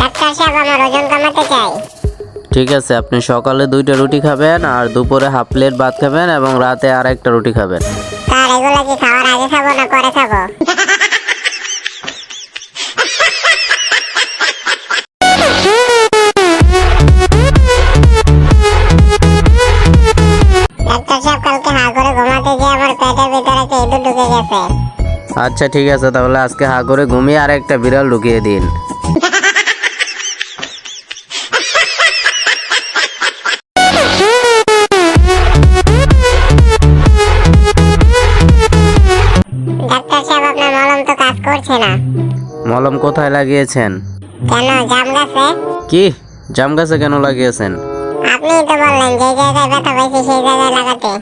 Doctor সাহেব আমার ওজন কমাতে চাই। ঠিক আছে আপনি সকালে দুইটা রুটি খাবেন আর দুপুরে হাফ প্লেট ভাত খাবেন এবং রাতে আর একটা রুটি খাবেন। স্যার এগুলো কি খাওয়ার আগে খাব না পরে খাব? ডাক্তার সাহেব কালকে হা করে ঘুমাতে গিয়ে আমার পেটের ভিতরে একটা ইঁদুর ঢুকে গেছে। আচ্ছা ঠিক আছে তাহলে আজকে হা করে ঘুমিয়ে আর একটা বিড়াল ঢুকিয়ে দিন। সাহেব আপনার মলম তো কাজ করছে না। মলম কোথায় লাগিয়েছেন? কেন জাম গাছে? কি? জাম গাছে কেন লাগিয়েছেন? আপনি তো বললেন যে জায়গায় ব্যথা পাইছে সেই জায়গায় লাগাতে।